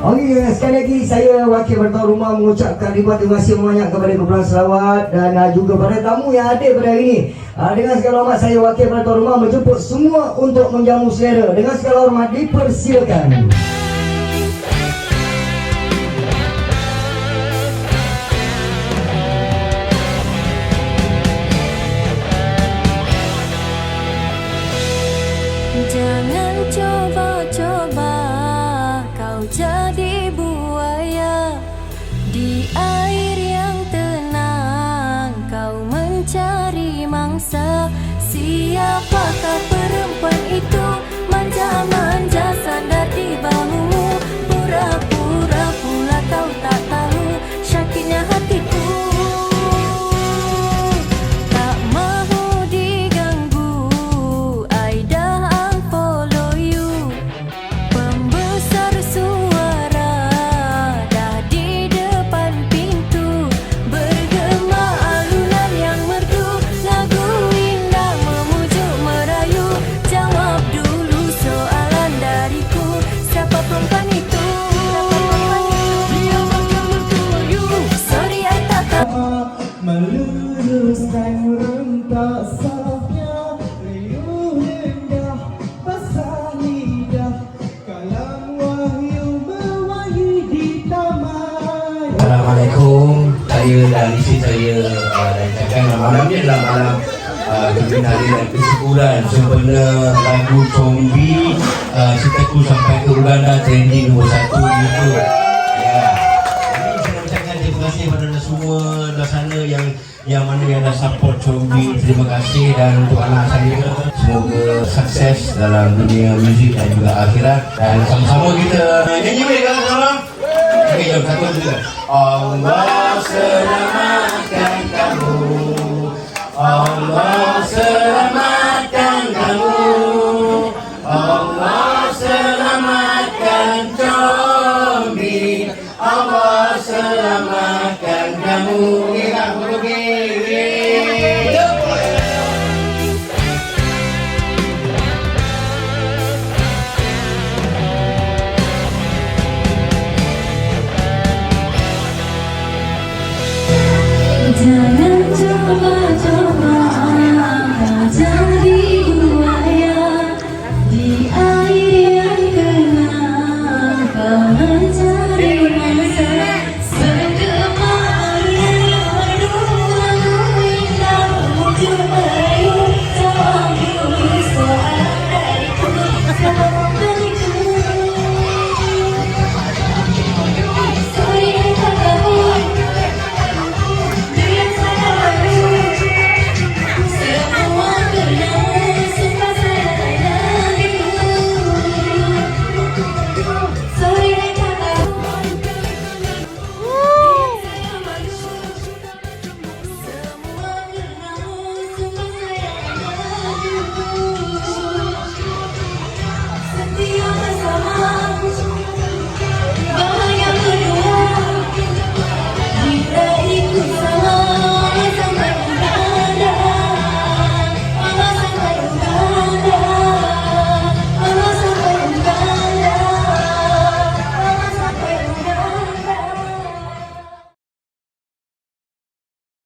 Okey, sekali lagi saya wakil bertuan rumah mengucapkan ribuan terima kasih banyak kepada Kumpulan Selawat dan uh, juga para tamu yang hadir pada hari ini. Uh, dengan segala hormat saya wakil bertuan rumah menjemput semua untuk menjamu selera. Dengan segala hormat dipersilakan. Jangan coba-coba kau jadi se, Se a porta Saya dan isteri saya uh, dan cakap malam ni adalah malam uh, gembira hari dan kesyukuran sempena lagu Combi uh, Citaku sampai ke Uganda trending nombor satu di YouTube. Ya. Jadi saya nak ucapkan terima kasih kepada anda semua di sana yang yang mana yang dah support Combi. Terima kasih dan untuk anak saya semoga sukses dalam dunia muzik dan juga akhirat dan sama-sama kita nyanyi baik kan sama lagi jom satu lagi Allah selamatkan kamu. Allah selamatkan kamu. Allah selamatkan Jombi Allah selamatkan kamu. Ini lah, time.